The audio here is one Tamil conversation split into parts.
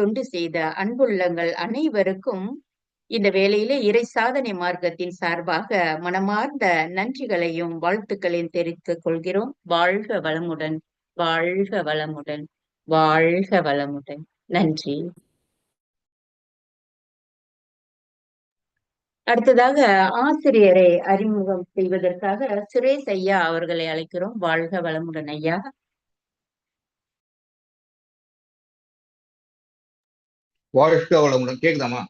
தொண்டு செய்த அன்புள்ளங்கள் அனைவருக்கும் இந்த வேளையிலே இறை சாதனை மார்க்கத்தின் சார்பாக மனமார்ந்த நன்றிகளையும் வாழ்த்துக்களையும் தெரிவித்துக் கொள்கிறோம். வாழ்க வளமுடன் வாழ்க வளமுடன் வாழ்க வளமுடன். நன்றி. அடுத்ததாக ஆசிரியரை அறிமுகம் செய்வதற்காக சுரேஷ் ஐயா அவர்களை அழைக்கிறோம். வாழ்க வளமுடன் ஐயா. வாழ்க வளமுடன். கேக்குதாமா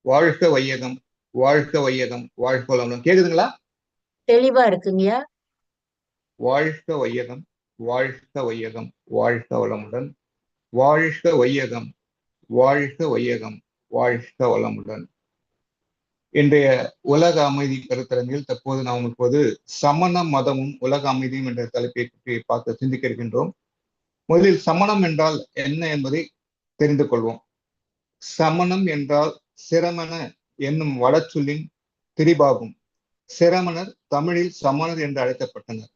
வாழ்க வையகம் வாழ்க வையகம் வாழ்க வளமுடன். கேக்குதுங்களா? தெளிவா இருக்குங்கய்யா. வாழ்க வையகம் வாழ்க வையகம் வாழ்க வளமுடன். வாழ்க வையகம் வாழ்க வையகம் வாழ்க வளமுடன். இன்றைய உலக அமைதி கருத்தரங்கில் தற்போது நாம் இப்போது சமண மதமும் உலக அமைதியும் என்ற தலைப்பை பற்றி பார்த்து சிந்திக்க இருக்கின்றோம். முதலில் சமணம் என்றால் என்ன என்பதை தெரிந்து கொள்வோம். சமணம் என்றால் சிரமண என்னும் வடச்சொல்லின் திரிபாகும். சிரமணர் தமிழில் சமணர் என்று அழைக்கப்பட்டனர்.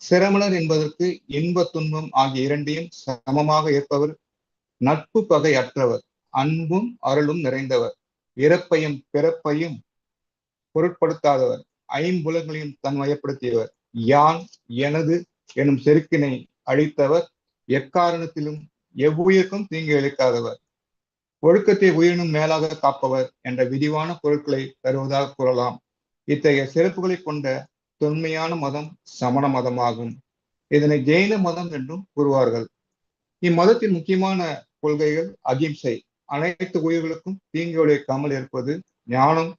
சிரமணர் என்பதற்கு இன்ப துன்பம் ஆகிய இரண்டையும் சமமாக ஏற்பவர் நட்பு பகை அற்றவர் அன்பும் அருளும் நிறைந்தவர் இறப்பையும் பிறப்பையும் பொருட்படுத்தாதவர் ஐம்புலங்களையும் தன்மயப்படுத்தியவர் யான் எனது எனும் செருக்கினை அழித்தவர் எக்காரணத்திலும் எவ்வுயிருக்கும் தீங்கு இழைக்காதவர் ஒழுக்கத்தை உயிரினும் மேலாக காப்பவர் என்ற விரிவான பொருட்களை தருவதாக கூறலாம். இத்தகைய சிறப்புகளை கொண்ட தொன்மையான மதம் சமண மதமாகும். இதனை ஜெயின மதம் என்றும் கூறுவார்கள். இம்மதத்தின் முக்கியமான கொள்கைகள் அகிம்சை. அனைத்து உயிர்களுக்கும் தீங்கு விளைவிக்காமல் இருப்பது ஞானம்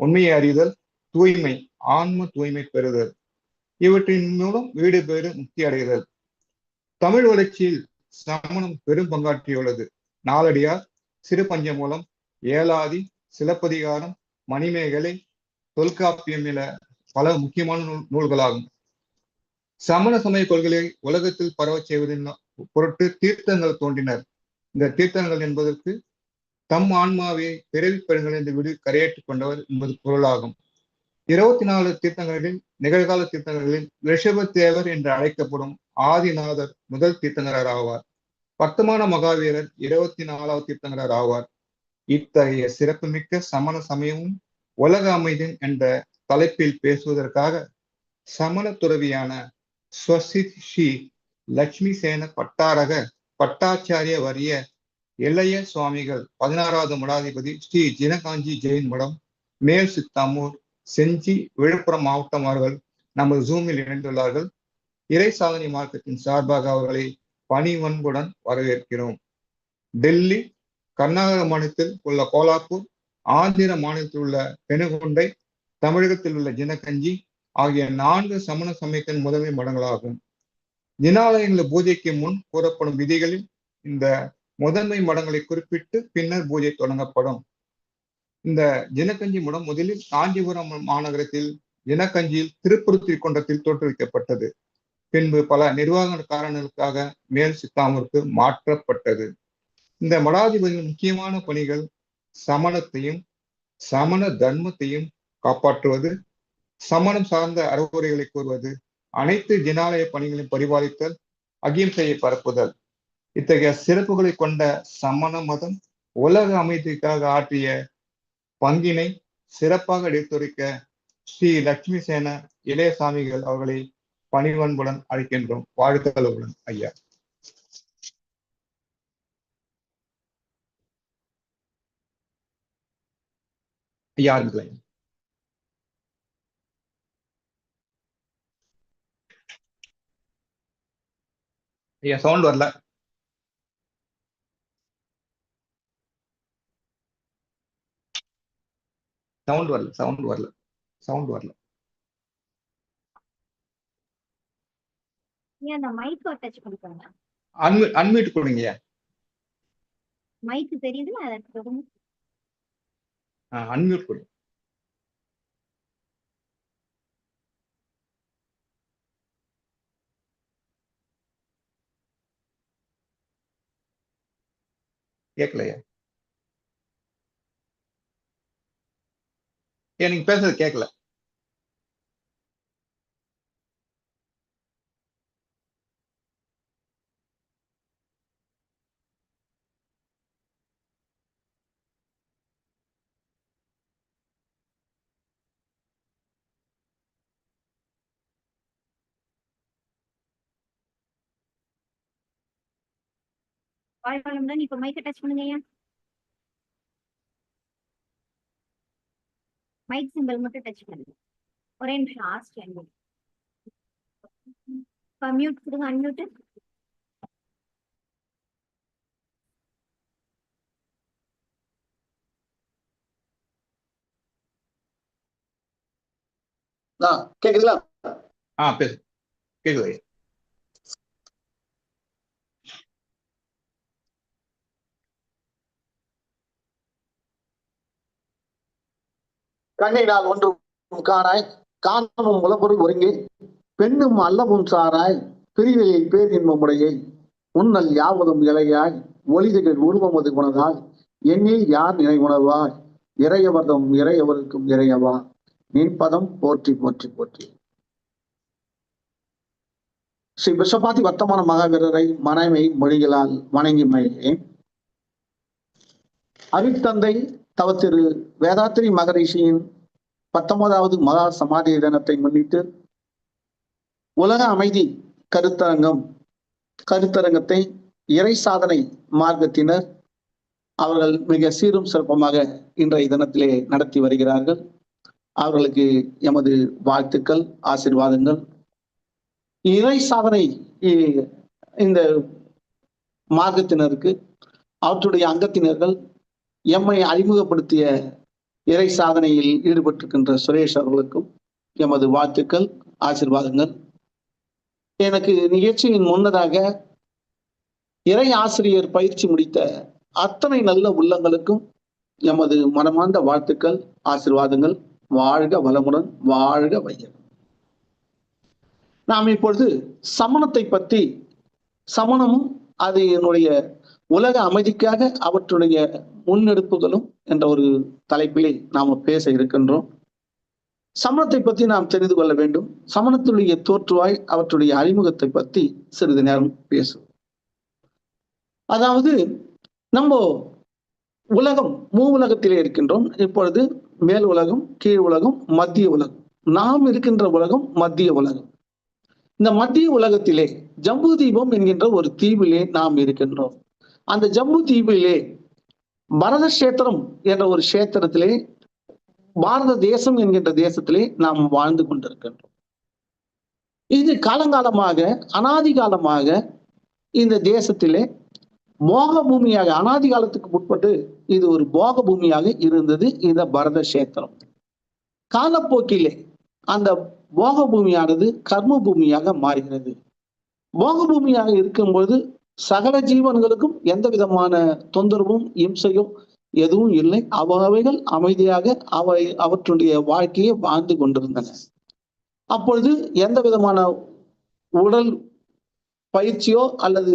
உண்மையை அறிதல் தூய்மை ஆன்ம தூய்மை பெறுதல். இவற்றின் மூலம் வீடு பேறு முக்தி அடைதல். தமிழ் வளர்ச்சியில் சமணம் பெரும் பங்காற்றியுள்ளது. நாலடியார் சிறு பஞ்ச மூலம் ஏலாதி சிலப்பதிகாரம் மணிமேகலை தொல்காப்பியம் என பல முக்கியமான நூல் நூல்களாகும். சமண சமய கொள்கைகளை உலகத்தில் பரவச் செய்வதின் பொருட்டு தீர்த்தங்கள் தோன்றினர். இந்த தீர்த்தங்கள் என்பதற்கு தம் ஆன்மாவை பிறவி பெருங்கள் என்று விடு கரையேற்றுக் கொண்டவர் என்பது பொருளாகும். இருபத்தி நாலு தீர்த்தங்களில் நிகழ்கால தீர்த்தங்களில் ரிஷப தேவர் என்று அழைக்கப்படும் ஆதிநாதர் முதல் தீர்த்தங்கரர் ஆவார் வர்த்தமான மகாவீரர் இருபத்தி நாலாவது தீர்த்தங்கரர் ஆவார் இத்தகைய சிறப்புமிக்க சமண சமயமும் உலக அமைதியும் என்ற தலைப்பில் பேசுவதற்காக சமண துறவியான ஸ்ரீ லட்சுமி சேன பட்டாரக பட்டாச்சாரிய வரிய இளைய சுவாமிகள் பதினாறாவது மடாதிபதி ஸ்ரீ ஜினகாஞ்சி ஜெயின் மடம் மேல் சித்தாமூர் செஞ்சி விழுப்புரம் மாவட்டம் அவர்கள் நமது ஜூமில் இணைந்துள்ளார்கள். இறை சாதனை மார்க்கத்தின் சார்பாக அவர்களை பணிவன்புடன் வரவேற்கிறோம். டெல்லி கர்நாடக மாநிலத்தில் உள்ள கோலாப்பூர் ஆந்திர மாநிலத்தில் உள்ள பெனுகுண்டை தமிழகத்தில் உள்ள ஜினகஞ்சி ஆகிய நான்கு சமண சமயத்தின் முதன்மை மடங்களாகும். ஜினாலயங்களில் பூஜைக்கு முன் கூறப்படும் விதிகளில் இந்த முதன்மை மடங்களை குறிப்பிட்டு பின்னர் பூஜை தொடங்கப்படும். இந்த ஜினக்கஞ்சி மடம் முதலில் காஞ்சிபுரம் மாநகரத்தில் ஜினக்கஞ்சியில் திருப்பூர் கொண்டத்தில் தோற்றுவிக்கப்பட்டது. பின்பு பல நிர்வாக காரணங்களுக்காக மேல் சித்தாமூருக்கு மாற்றப்பட்டது. இந்த மடாதிபதியின் முக்கியமான பணிகள் சமணத்தையும் சமண தர்மத்தையும் காப்பாற்றுவது சமணம் சார்ந்த அறிவுரைகளை கூறுவது அனைத்து ஜினாலய பணிகளையும் பரிபாலித்தல் அகிம்சையை பரப்புதல். இத்தகைய சிறப்புகளை கொண்ட சமண மதம் உலக அமைதிக்காக ஆற்றிய பங்கினை சிறப்பாக எடுத்துரைக்க ஸ்ரீ லட்சுமி சேன இளையசாமிகள் அவர்களை பணிவன்புடன் அழைக்கின்றோம். வாழ்த்துக்களுடன் ஐயா. ஐயா ஆரம்பிக்கலாம் ஐயா சவுண்ட் வரல. சவுண்ட் வரல சவுண்ட் வரல. சவுண்ட் வரல. அந்த மைக் அட்டாச் பண்ணிக்கோங்க. அன்மியூட் அன்மியூட் கொடுங்க. மைக் தெரியுதுல? அதை தொடுங்க அன்மியூட் கொடுங்க கேட்கலையா ஏன் நீங்க பேசுறது கேட்கல வாழ்க வளமுடன் இப்ப மைக்க டச் பண்ணுங்க ஐயா. மைக் சிம்பிள் மட்டும் டச் பண்ணுங்க. ஒரே நிமிஷம் ஆஸ்ட் அன்மியூட் இப்ப மியூட் கொடுங்க அன்மியூட் ஆ கேக்குதுங்களா? ஆ பேசு. கேக்குது ஐயா கண்ணினால் ஒன்று காராய் காணமும் உளப்பொருள் ஒருங்கி பெண்ணும் அல்லவும் சாராய் பிரிவிலை பேரின்பமுடையை உன்னல் யாவதும் இலையாய் ஒளிதிகள் உருவமது குணதாய் எண்ணில் யார் நினை உணர்வாய்? இறையவர்தம் இறையவருக்கும் இறையவா. நின்பதம் போற்றி போற்றி போற்றி. ஸ்ரீ விஷபாதி வர்த்தமான மகாவீரரை மனைமை மொழிகளால் வணங்கி மகிழ்கிறேன். அருட்தந்தை தவத்திரு வேதாத்திரி மகரிஷியின் பத்தொன்பதாவது மகா சமாதி தினத்தை முன்னிட்டு உலக அமைதி கருத்தரங்கம் கருத்தரங்கத்தை இறை சாதனை மார்க்கத்தினர் அவர்கள் மிக சீரும் சிறப்பமாக இன்றைய தினத்திலே நடத்தி வருகிறார்கள். அவர்களுக்கு எமது வாழ்த்துக்கள் ஆசீர்வாதங்கள். இறை சாதனை இந்த மார்க்கத்தினருக்கு அவற்றுடைய அங்கத்தினர்கள் எம்மை அறிமுகப்படுத்திய இறை சாதனையில் ஈடுபட்டிருக்கின்ற சுரேஷ் அவர்களுக்கும் எமது வாழ்த்துக்கள் ஆசிர்வாதங்கள். எனக்கு நிகழ்ச்சியின் முன்னதாக இறை ஆசிரியர் பயிற்சி முடித்த அத்தனை நல்ல உள்ளங்களுக்கும் எமது மனமார்ந்த வாழ்த்துக்கள் ஆசிர்வாதங்கள். வாழ்க வளமுடன் வாழ்க வையம் நாம் இப்பொழுது சமணத்தை பற்றி சமணமும் அது என்னுடைய உலக அமைதிக்காக அவற்றுடைய முன்னெடுப்புகளும் என்ற ஒரு தலைப்பிலே நாம் பேச இருக்கின்றோம். சமணத்தை பற்றி நாம் தெரிந்து கொள்ள வேண்டும். சமணத்துடைய தோற்றுவாய் அவற்றுடைய அறிமுகத்தை பற்றி சிறிது நேரம் பேசுவோம். அதாவது நம்ம உலகம் மூ உலகத்திலே இருக்கின்றோம். இப்பொழுது மேல் உலகம் கீழ் உலகம் மத்திய உலகம். நாம் இருக்கின்ற உலகம் மத்திய உலகம். இந்த மத்திய உலகத்திலே ஜம்பு தீபம் என்கின்ற ஒரு தீவிலே நாம் இருக்கின்றோம். அந்த ஜம்பு தீவிலே பரத கஷேத்திரம் என்ற ஒரு கஷேத்திரத்திலே பாரத தேசம் என்கின்ற தேசத்திலே நாம் வாழ்ந்து கொண்டிருக்கின்றோம். இது காலங்காலமாக அனாதி காலமாக இந்த தேசத்திலே போக பூமியாக அனாதி காலத்துக்கு முற்பட்டு இது ஒரு போக பூமியாக இருந்தது இந்த பரத கஷேத்திரம் காலப்போக்கிலே அந்த போக பூமியானது கர்ம பூமியாக மாறுகிறது. போக பூமியாக இருக்கும்போது சகல ஜீவன்களுக்கும் எந்த விதமான தொந்தரவும் இம்சையும் எதுவும் இல்லை. அவைகள் அமைதியாக அவை அவற்றுடைய வாழ்க்கையை வாழ்ந்து கொண்டிருந்தன. அப்பொழுது எந்த விதமான உடல் பயிற்சியோ அல்லது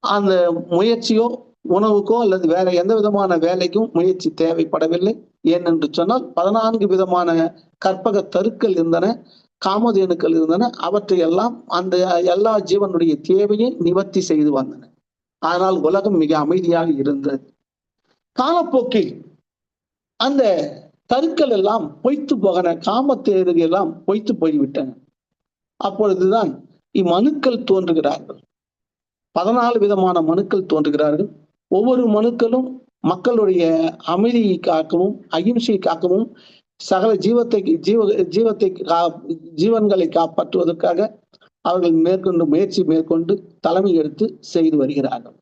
அந்த முயற்சியோ உணவுக்கோ அல்லது வேற எந்த விதமான வேலைக்கும் முயற்சி தேவைப்படவில்லை. ஏனென்று சொன்னால் பதினான்கு விதமான கற்பக தருக்கள் இருந்தன. காமதேனுக்கள் இருந்தன அவற்றை எல்லாம் அந்த எல்லா ஜீவனுடைய தேவையை நிவர்த்தி செய்து வந்தன. ஆனால் உலகம் மிக அமைதியாக இருந்தது. காலப்போக்கில் அந்த தருக்கள் எல்லாம் பொய்த்து போகன காமத்தேர்கள் எல்லாம் பொய்த்து போய்விட்டன. அப்பொழுதுதான் இம்மனுக்கள் தோன்றுகிறார்கள். பதினாலு விதமான மனுக்கள் தோன்றுகிறார்கள். ஒவ்வொரு மனுக்களும் மக்களுடைய அமைதியை காக்கவும் அகிம்சையை காக்கவும் சகல ஜீவத்தை ஜீவ ஜீவத்தை கா- ஜீவன்களை காப்பாற்றுவதற்காக அவர்கள் மேற்கொண்டு முயற்சி மேற்கொண்டு தலைமை எடுத்து செய்து வருகிறார்கள்.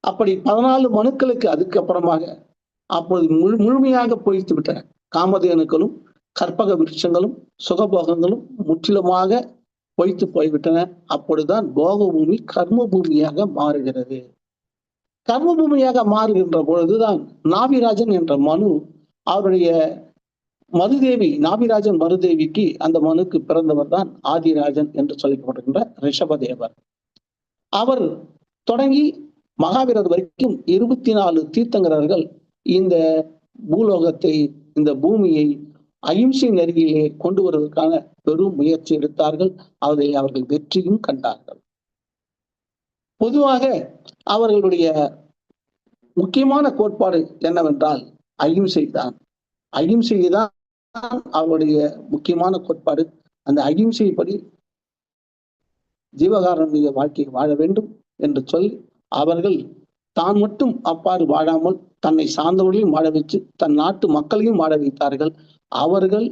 அப்படி பதினாலு மனுக்களுக்கு அதுக்கப்புறமாக அப்பொழுது முழு முழுமையாக பொய்த்து விட்டன. காமதேனுக்களும் கற்பக விருட்சங்களும் சுகபோகங்களும் முற்றிலுமாக பொய்த்து போய்விட்டன. அப்பொழுதுதான் போக பூமி கர்ம பூமியாக மாறுகிறது. கர்ம பூமியாக மாறுகின்ற பொழுதுதான் நாவிராஜன் என்ற மனு அவருடைய மருதேவி நாபிராஜன் மருதேவிக்கு அந்த மனுக்கு பிறந்தவர் தான் ஆதிராஜன் என்று சொல்லப்படுகின்ற ரிஷபதேவர். அவர் தொடங்கி மகாவீரர் வரைக்கும் இருபத்தி நாலு தீர்த்தங்கரர்கள் இந்த பூலோகத்தை இந்த பூமியை அகிம்சை நெறியிலே கொண்டு வருவதற்கான பெரும் முயற்சி எடுத்தார்கள். அதை அவர்கள் வெற்றியும் கண்டார்கள். பொதுவாக அவர்களுடைய முக்கியமான கோட்பாடு என்னவென்றால் அகிம்சை தான் அகிம்சையை தான் அவருடைய முக்கியமான கோட்பாடு. அந்த அகிம்சைப்படி ஜீவகாரனுடைய வாழ்க்கையை வாழ வேண்டும் என்று சொல்லி அவர்கள் தான் மட்டும் அப்பாறு வாழாமல் தன்னை சார்ந்தவர்களையும் வாழ வச்சு தன் நாட்டு மக்களையும் வாழ வைத்தார்கள். அவர்கள்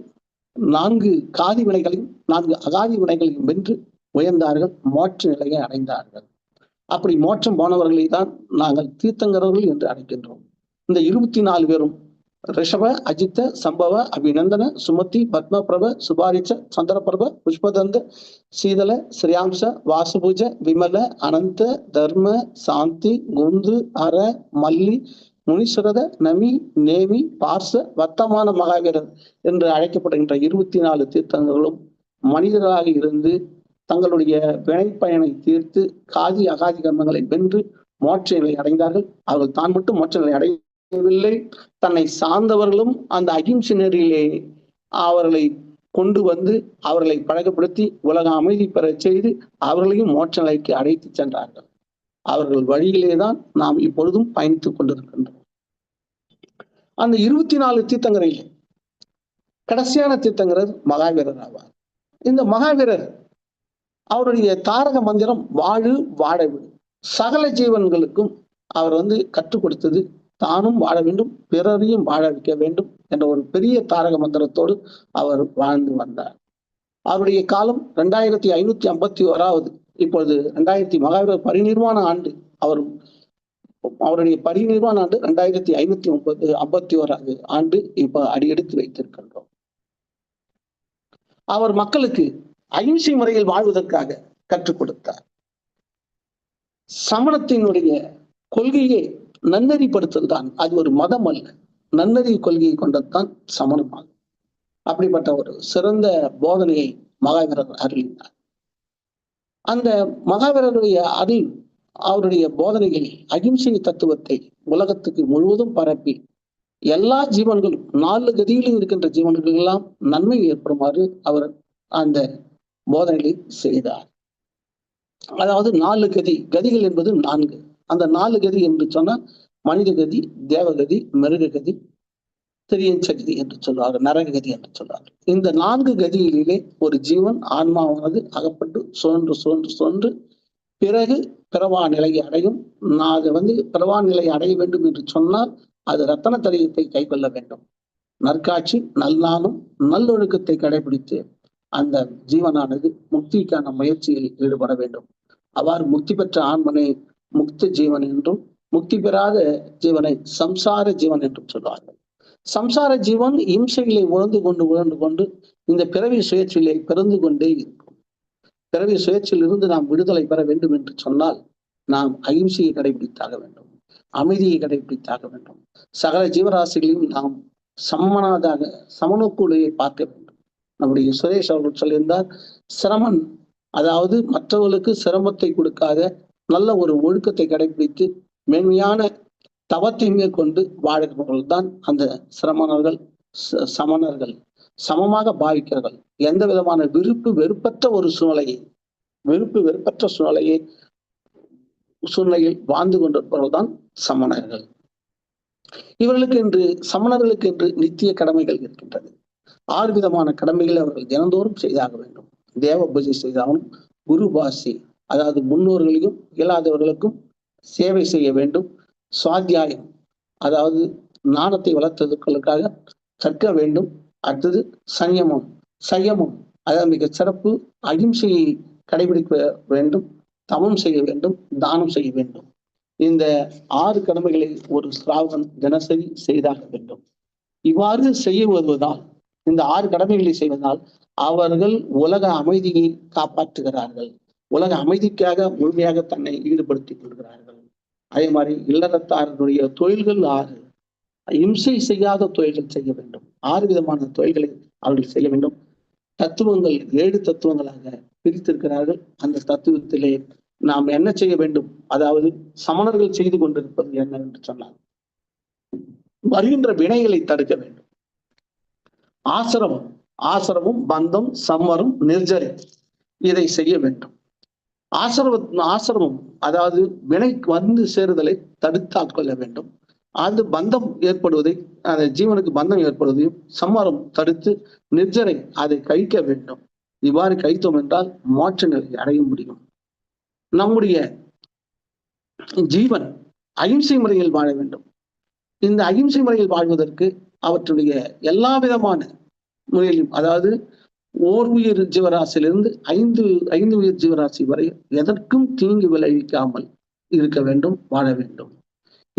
நான்கு காதி வினைகளையும் நான்கு அகாதி வினைகளையும் வென்று உயர்ந்தார்கள் மோட்ச நிலையை அடைந்தார்கள். அப்படி மோட்சம் போனவர்களை தான் நாங்கள் தீர்த்தங்கரர்கள் என்று அழைக்கின்றோம். இந்த இருபத்தி நாலு பேரும் ரிஷப அஜித்த சம்பவ அபிநந்தன சுமதி பத்மபிரப சுபாரிச்ச சந்திரபிரப புஷ்பதந்த சீதல ஸ்ரீயாம்ச வாசுபூஜ விமல அனந்த தர்ம சாந்தி குந்து அர மல்லி முனீஸ்வரத நமி நேமி பார்ச வர்த்தமான மகாவீரர் என்று அழைக்கப்படுகின்ற இருபத்தி நாலு தீர்த்தங்களும் மனிதர்களாக இருந்து தங்களுடைய வினைப்பயனை தீர்த்து காதி அகாதி கர்மங்களை வென்று மோட்ச நிலை அடைந்தார்கள். அவர்கள் தான் மட்டும் மோட்ச நிலை செய்யவில்லை. தன்னை சார்ந்தவர்களும் அந்த அகிம்சை நெறியிலே அவர்களை கொண்டு வந்து அவர்களை பழகப்படுத்தி உலக அமைதி பெறச் செய்து அவர்களையும் மோட்ச நிலைக்கு அழைத்து சென்றார்கள். அவர்கள் வழியிலே தான் நாம் இப்பொழுதும் பயணித்துக் கொண்டிருக்கின்றோம். அந்த இருபத்தி நாலு தீர்த்தங்கரையில் கடைசியான தீர்த்தங்கரர் மகாவீரர் ஆவார். இந்த மகாவீரர் அவருடைய தாரக மந்திரம் வாழு வாடவிடு சகல ஜீவன்களுக்கும் அவர் வந்து கற்றுக் கொடுத்தது தானும் வாழ வேண்டும் பிறரையும் வாழ வைக்க வேண்டும் என்ற ஒரு பெரிய தாரக மந்திரத்தோடு அவர் வாழ்ந்து வந்தார். அவருடைய காலம் ரெண்டாயிரத்தி ஐநூத்தி ஐம்பத்தி ஓராவது. இப்பொழுது ரெண்டாயிரத்தி மகாவீரர் பரிநிர்வாண ஆண்டு. அவர் அவருடைய பரிநிர்வாண ஆண்டு ரெண்டாயிரத்தி ஐநூத்தி முப்பது ஐம்பத்தி ஓராவது ஆண்டு இப்ப அடியெடுத்து வைத்திருக்கின்றோம். அவர் மக்களுக்கு அகிம்சை முறையில் வாழ்வதற்காக கற்றுக் கொடுத்தார். சமணத்தினுடைய கொள்கையை நன்னெறிப்படுத்தல் தான் அது ஒரு மதம் அல்ல. நன்னறி கொள்கையை கொண்டதுதான் சமணமாகும் அப்படிப்பட்ட ஒரு சிறந்த போதனையை மகாவீரர் அருளினார் அந்த மகாவீரருடைய அறிவு அவருடைய போதனைகளில் அகிம்சை தத்துவத்தை உலகத்துக்கு முழுவதும் பரப்பி எல்லா ஜீவன்களும் நாலு கதியிலும் இருக்கின்ற ஜீவன்கள் எல்லாம் நன்மை ஏற்படுமாறு அவர் அந்த போதனைகளை செய்தார். அதாவது நாலு கதி கதிகள் என்பது நான்கு. அந்த நாலு கதி என்று சொன்னால் மனித கதி தேவகதி மிருககதி கதி திரியஞ்சகதி என்று சொல்வார்கள் நரகதி என்று சொல்வார்கள் இந்த நான்கு கதியிலே ஒரு ஜீவன் ஆன்மாவானது அகப்பட்டு சுழன்று சுழன்று சுழன்று பிறகு பிறவா நிலையை அடையும். நான் அதை வந்து பிறவா நிலையை அடைய வேண்டும் என்று சொன்னால் அது ரத்தன தரியத்தை கைக்கொள்ள வேண்டும். நற்காட்சி நல்லாலும் நல்லொழுக்கத்தை கடைபிடித்து அந்த ஜீவனானது முக்திக்கான முயற்சியில் ஈடுபட வேண்டும். அவ்வாறு முக்தி பெற்ற ஆன்மனை முக்த ஜீவன் என்றும் முக்தி பெறாத ஜீவனை சம்சார ஜீவன் என்றும் சொல்வார்கள். சம்சார ஜீவன் இம்சைகளை உணர்ந்து கொண்டு உழந்து கொண்டு இந்த பிறவி சுயச்சிலை பிறந்து கொண்டே இருக்கும். பிறவி சுயற்சியில் இருந்து நாம் விடுதலை பெற வேண்டும் என்று சொன்னால் நாம் அகிம்சையை கடைபிடித்தாக வேண்டும் அமைதியை கடைபிடித்தாக வேண்டும். சகல ஜீவராசிகளையும் நாம் சமனாதாக சமநோக்குலையை பார்க்க வேண்டும். நம்முடைய சுரேஷ் அவர்கள் சொல்லியிருந்தார் சிரமன் அதாவது மற்றவர்களுக்கு சிரமத்தை கொடுக்காத நல்ல ஒரு ஒழுக்கத்தை கடைபிடித்து மேன்மையான தவத்தை மேற்கொண்டு வாழ்கிறவர்கள் தான் அந்த சிரமணர்கள் ச- சமணர்கள் சமமாக பாவிக்கிறார்கள் எந்த விதமான விருப்பு வெறுப்பற்ற ஒரு சூழ்நிலையை வெறுப்பு வெறுப்பற்ற சூழ்நிலையை சூழ்நிலையில் வாழ்ந்து கொண்டிருப்பவர்கள் தான் சமணர்கள். இவர்களுக்கு என்று சமணர்களுக்கு என்று நித்திய கடமைகள் இருக்கின்றது. ஆறு விதமான கடமைகளை அவர்கள் தினந்தோறும் செய்தாக வேண்டும். தேவ பூஜை செய்தாலும் குரு பாசி அதாவது முன்னோர்களையும் இயலாதவர்களுக்கும் சேவை செய்ய வேண்டும். சுவாத்தியாயம் அதாவது நாணத்தை வளர்த்ததுக்களுக்காக கற்க வேண்டும். அடுத்தது சயமம் சயமம் அதாவது மிக சிறப்பு அகிம்சையை கடைபிடிக்க வேண்டும். தவம் செய்ய வேண்டும் தானம் செய்ய வேண்டும். இந்த ஆறு கடமைகளை ஒரு சிராவகன் தினசரி செய்தாக வேண்டும். இவ்வாறு செய்ய வருவதால் இந்த ஆறு கடமைகளை செய்வதால் அவர்கள் உலக அமைதியை காப்பாற்றுகிறார்கள். உலக அமைதிக்காக முழுமையாக தன்னை ஈடுபடுத்திக் கொள்கிறார்கள். அதே மாதிரி இல்லறத்தாரனுடைய தொழில்கள் ஆறு. இம்சை செய்யாத தொழில்கள் செய்ய வேண்டும். ஆறு விதமான தொழில்களை அவர்கள் செய்ய வேண்டும். தத்துவங்கள் ஏழு தத்துவங்களாக பிரித்திருக்கிறார்கள். அந்த தத்துவத்திலே நாம் என்ன செய்ய வேண்டும்? அதாவது சமணர்கள் செய்து கொண்டிருப்பது என்ன என்று சொன்னார் வருகின்ற வினைகளை தடுக்க வேண்டும். ஆசிரமம் ஆசிரமம் பந்தம் சம்மரம் நிர்ஜரி இதை செய்ய வேண்டும். ஆசிரம ஆசிரமம் அதாவது வினை வந்து சேருதலை தடுத்தாட்கொள்ள வேண்டும். அது பந்தம் ஏற்படுவதை அந்த ஜீவனுக்கு பந்தம் ஏற்படுவதையும் சம்மாரம் தடுத்து நிர்ஜரை அதை கழிக்க வேண்டும். இவ்வாறு கழித்தோம் என்றால் மோட்ச நிலை அடைய முடியும். நம்முடைய ஜீவன் அகிம்சை முறையில் வாழ வேண்டும். இந்த அகிம்சை முறையில் வாழ்வதற்கு அவற்றுடைய எல்லா விதமான முறையிலும் அதாவது ஓர் உயிர் ஜீவராசியிலிருந்து ஐந்து ஐந்து உயிர் ஜீவராசி வரை எதற்கும் தீங்கு விளைவிக்காமல் இருக்க வேண்டும் வாழ வேண்டும்.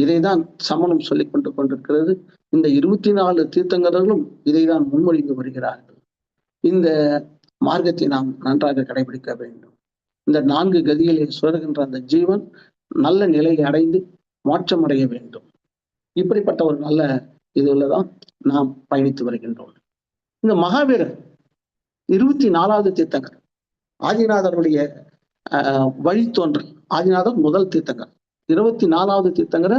இதைதான் சமணம் சொல்லிக் கொண்டு கொண்டிருக்கிறது. இந்த இருபத்தி நாலு தீர்த்தங்கரர்களும் இதைதான் முன்மொழிந்து வருகிறார்கள். இந்த மார்க்கத்தை நாம் நன்றாக கடைபிடிக்க வேண்டும். இந்த நான்கு கதிகளை சுழல்கின்ற அந்த ஜீவன் நல்ல நிலையை அடைந்து மாற்றம் அடைய வேண்டும். இப்படிப்பட்ட ஒரு நல்ல இதுல தான் நாம் பயணித்து வருகின்றோம். இந்த மகாவீரர் இருபத்தி நாலாவது தீர்த்தங்கர் ஆதிநாதருடைய ஆஹ், வழித்தோன்றல் ஆதிநாதர் முதல் தீர்த்தங்கர் இருபத்தி நாலாவது தீர்த்தங்கர்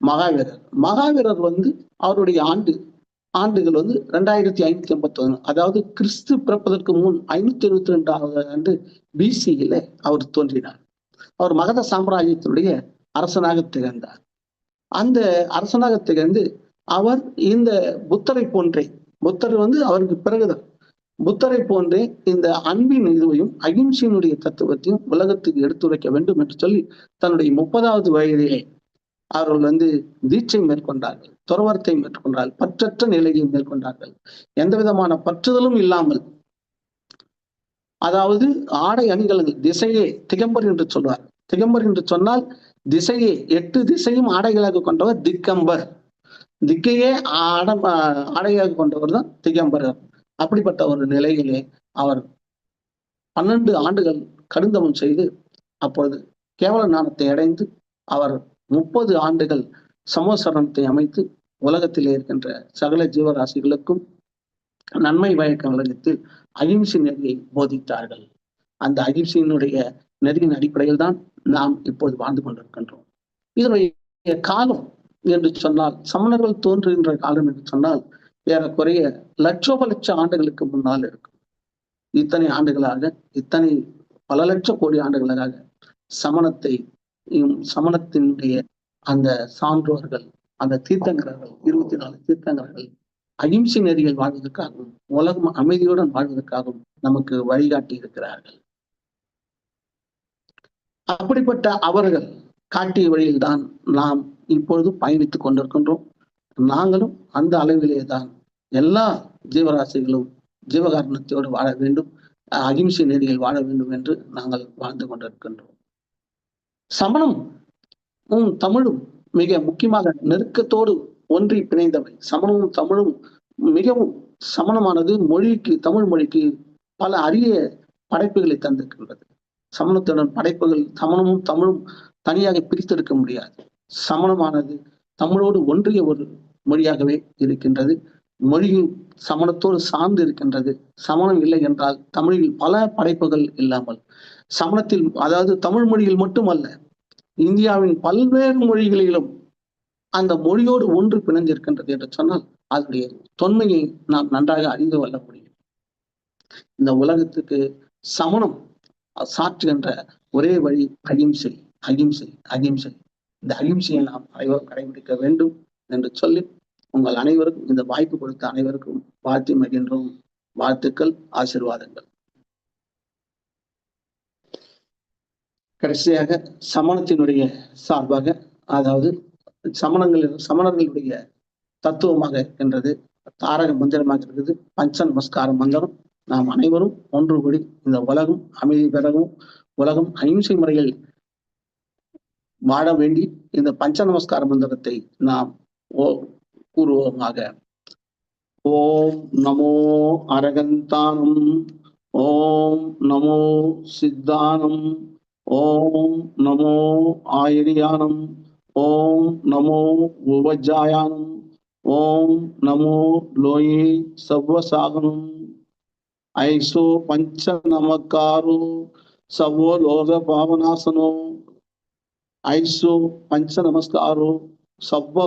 மகாவீரர். மகாவீரர் வந்து அவருடைய ஆண்டு ஆண்டுகள் வந்து ரெண்டாயிரத்தி ஐநூத்தி எண்பத்தி ஒண்ணு அதாவது கிறிஸ்து பிறப்பதற்கு முன் ஐநூத்தி எழுபத்தி ரெண்டாவது ஆண்டு பிசியில அவர் தோன்றினார். அவர் மகத சாம்ராஜ்யத்தினுடைய அரசனாக திகழ்ந்தார். அந்த அரசனாக திகழ்ந்து அவர் இந்த புத்தரை போன்றே புத்தர் வந்து அவருக்கு பிறகுதான் புத்தரை போன்றே இந்த அன்பின் இதுவையும் அகிம்சையினுடைய தத்துவத்தையும் உலகத்துக்கு எடுத்துரைக்க வேண்டும் என்று சொல்லி தன்னுடைய முப்பதாவது வயதிலே அவர்கள் வந்து தீட்சை மேற்கொண்டார்கள் துறவரத்தை மேற்கொண்டார்கள் பற்றற்ற நிலையை மேற்கொண்டார்கள். எந்த விதமான பற்றுதலும் இல்லாமல் அதாவது ஆடை அணிகலன்கள் திசையே திகம்பர் என்று சொல்வார். திகம்பர் என்று சொன்னால் திசையே எட்டு திசையும் ஆடைகளாக கொண்டவர் திக்கம்பர். திக்கையே ஆடம் ஆடையாக கொண்டவர் தான் திகம்பரர் அப்படிப்பட்ட ஒரு நிலையிலே அவர் பன்னெண்டு ஆண்டுகள் கடுந்தவம் செய்து அப்பொழுது கேவல நாணத்தை அடைந்து அவர் முப்பது ஆண்டுகள் சமோசரணத்தை அமைத்து உலகத்தில் இருக்கின்ற சகல ஜீவராசிகளுக்கும் நன்மை பயக்கும் உலகத்தில் அகிம்சை நெறியை போதித்தார்கள். அந்த அகிம்சையினுடைய நெறியின் அடிப்படையில் தான் நாம் இப்போது வாழ்ந்து கொண்டிருக்கின்றோம். இதனுடைய காலம் என்று சொன்னால் சமணர்கள் தோன்றுகின்ற காலம் என்று சொன்னால் ஏறக்குறைய லட்சோப லட்ச ஆண்டுகளுக்கு முன்னால் இருக்கும். இத்தனை ஆண்டுகளாக இத்தனை பல லட்சம் கோடி ஆண்டுகளாக சமணத்தை சமணத்தினுடைய அந்த சான்றோர்கள் அந்த தீர்த்தங்கரர்கள் இருபத்தி நாலு தீர்த்தங்கரர்கள் அகிம்சை நெறியில் வாழ்வதற்காகவும் உலகம் அமைதியுடன் வாழ்வதற்காகவும் நமக்கு வழிகாட்டி இருக்கிறார்கள். அப்படிப்பட்ட அவர்கள் காட்டிய வழியில்தான் நாம் இப்பொழுது பயணித்துக் கொண்டிருக்கின்றோம். நாங்களும் அந்த அளவிலே தான் எல்லா ஜீவராசிகளும் ஜீவகாரணத்தோடு வாழ வேண்டும் அகிம்சை நெறியில் வாழ வேண்டும் என்று நாங்கள் வாழ்ந்து கொண்டிருக்கின்றோம். சமணம் தமிழும் மிக முக்கியமாக நெருக்கத்தோடு ஒன்றி பிணைந்தவை. சமணமும் தமிழும் மிகவும் சமணமானது. மொழிக்கு தமிழ் மொழிக்கு பல அரிய படைப்புகளை தந்திருக்கின்றது. சமணத்துடன் படைப்புகள் சமணமும் தமிழும் தனியாக பிரித்தெடுக்க முடியாது. சமணமானது தமிழோடு ஒன்றிய ஒரு மொழியாகவே இருக்கின்றது. மொழியும் சமணத்தோடு சார்ந்து இருக்கின்றது. சமணம் இல்லை என்றால் தமிழில் பல படைப்புகள் இல்லாமல். சமணத்தில் அதாவது தமிழ் மொழியில் மட்டுமல்ல இந்தியாவின் பல்வேறு மொழிகளிலும் அந்த மொழியோடு ஒன்று பிணைந்திருக்கின்றது என்று சொன்னால் அதனுடைய தொன்மையை நாம் நன்றாக அறிந்து கொள்ள முடியும். இந்த உலகத்துக்கு சமணம் சாற்றுகின்ற ஒரே வழி அகிம்சை அகிம்சை அகிம்சை. இந்த அகிம்சையை நாம் அனைவரும் கடைபிடிக்க வேண்டும் என்று சொல்லி உங்கள் அனைவருக்கும் இந்த வாய்ப்பு கொடுத்த அனைவருக்கும் வாழ்த்தி மகின்றோம் வாழ்த்துக்கள் ஆசீர்வாதங்கள். கடைசியாக சமணத்தினுடைய சார்பாக அதாவது சமணங்களின் சமணர்களுடைய தத்துவமாக இருக்கின்றது. தாரக மந்திரமாக இருக்குது. பஞ்ச நமஸ்கார மந்திரம். நாம் அனைவரும் ஒன்று கூடி இந்த உலகம் அமைதி பெறவும் உலகம் அகிம்சை முறையில் வாழ வேண்டி இந்த பஞ்ச நமஸ்கார மந்திரத்தை நாம் ஓ கூறுவோமாக. ஓம் நமோ அரகந்தானம் ஓம் நமோ சித்தானம் ஓம் நமோ ஆயிரியானம் ஓம் நமோ உபஜாயானம் ஓம் நமோ லோயே சவ்வசாகனம் ஐசோ பஞ்ச நமக்காரோ சவ்வோ லோக பாவனாசனோ ஐசோ பஞ்ச நமஸ்காரோ சவ்வ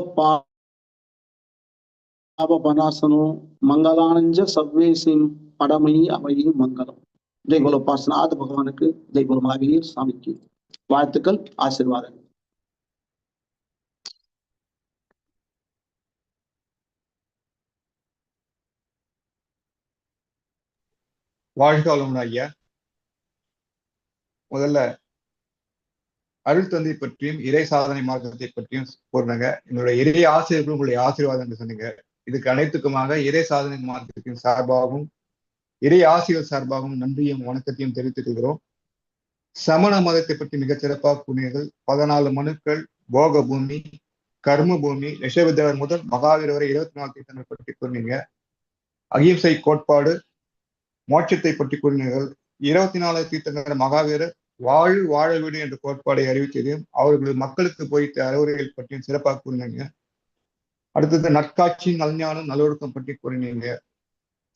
பாபனாசனோ மங்களானஞ்ச சர்வேசின் படமை அமையும் மங்களம். ஜெய் குரு பாசநாத பகவானுக்கு ஜெய் குரு மகாவீர் சாமிக்கு வாழ்த்துக்கள் ஆசீர்வாதங்கள். வாழ்க ஐயா. முதல்ல அருள் தந்தை பற்றியும் இறை சாதனை மார்க்கத்தை பற்றியும் கூறினாங்க. என்னுடைய இறை ஆசிரியர்கள் உங்களுடைய ஆசீர்வாதம் சொன்னீங்க. இதுக்கு அனைத்துக்குமாக இறை சாதனை மார்க்கத்தின் சார்பாகவும் இறை ஆசிரியர் சார்பாகவும் நன்றியும் வணக்கத்தையும் தெரிவித்துக் கொள்கிறோம். சமண மதத்தை பற்றி மிகச் சிறப்பாக கூறினீர்கள். பதினாலு மனுக்கள் போக பூமி கர்ம பூமி ரிஷபதேவர் முதல் மகாவீர் வரை இருபத்தி நாலு தீர்த்தங்கள் பற்றி கூறினீங்க. அகிம்சை கோட்பாடு மோட்சத்தை பற்றி கூறினீர்கள். இருபத்தி நாலு தீர்த்தங்கள் மகாவீரர் வாழ் வாழ வீடு என்ற கோட்பாடை அறிவித்ததையும் அவர்களது மக்களுக்கு போய்த்த அறிவுரைகள் பற்றியும் சிறப்பாக கூறினீங்க. அடுத்தது நற்காட்சி நல்ஞானம் நல்லொழுக்கம் பற்றி கூறினீங்க.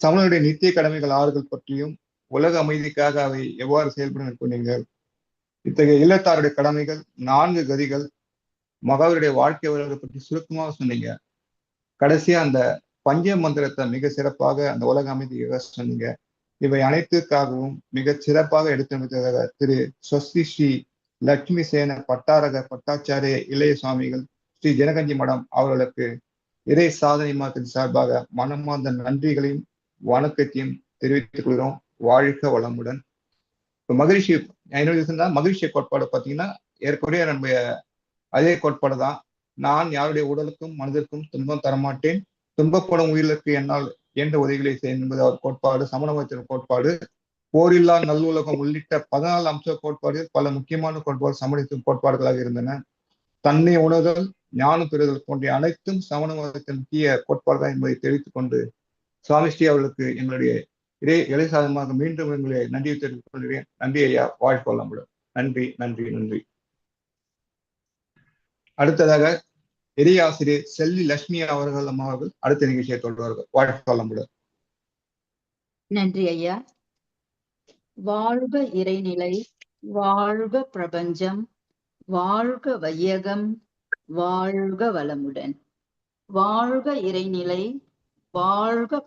தமிழருடைய நித்திய கடமைகள் ஆறுகள் பற்றியும் உலக அமைதிக்காக அவை எவ்வாறு செயல்படும் கூறினீங்க. இத்தகைய இல்லத்தாருடைய கடமைகள் நான்கு கதிகள் மகாவருடைய வாழ்க்கை வரலாறு பற்றி சுருக்கமாக சொன்னீங்க. கடைசியா அந்த பஞ்ச மந்திரத்தை மிக சிறப்பாக அந்த உலக அமைதியாக சொன்னீங்க இவை அனைத்துக்காகவும் மிக சிறப்பாக எடுத்துரைத்ததாக திரு ஸ்வஸ்தி ஸ்ரீ லட்சுமி சேன பட்டாரக பட்டாச்சாரிய இளைய சுவாமிகள் ஸ்ரீ ஜனகஞ்சி மடம் அவர்களுக்கு இறை சாதனை மாதத்தின் சார்பாக மனமார்ந்த நன்றிகளையும் வணக்கத்தையும் தெரிவித்துக் கொள்கிறோம். வாழ்க வளமுடன். இப்ப மகிழ்ச்சி என்னுடைய மகிழ்ச்சி கோட்பாடு பார்த்தீங்கன்னா ஏற்கனவே நம்முடைய அதே கோட்பாடு தான் நான் யாருடைய உடலுக்கும் மனதிற்கும் துன்பம் தரமாட்டேன். துன்பப்படும் உயிர்களுக்கு என்னால் என்ற உதவிகளை செய்யும் என்பது அவர் கோட்பாடு சமணமத்தின் கோட்பாடு போரில்லா நல்லுலகம் உள்ளிட்ட பதினாலு அம்ச கோட்பாடுகள் பல முக்கியமான கோட்பாடு சமணத்தின் கோட்பாடுகளாக இருந்தன. தன்னை உணர்தல் ஞானம் பெறுதல் போன்ற அனைத்தும் சமண மதத்தின் முக்கிய கோட்பாடுதான் என்பதை தெரிவித்துக் கொண்டு சுவாமி ஸ்ரீ அவர்களுக்கு எங்களுடைய இதே இலை சாதனமாக மீண்டும் எங்களை நன்றியை தெரிவித்துக் கொள்கிறேன். நன்றி ஐயா. வாழ்க்கொள்ள நன்றி நன்றி நன்றி. அடுத்ததாக பெரிய ஆசிரியர் செல்வி லட்சுமி அவர்கள் அம்மா அவர்கள் அடுத்த நிகழ்ச்சியை தொடர்வார்கள் வாழ்க்கை வளமுடன் நன்றி ஐயா. வாழ்க இறைநிலை வாழ்க பிரபஞ்சம் வாழ்க வையகம் வாழ்க வளமுடன். வாழ்க இறைநிலை வாழ்க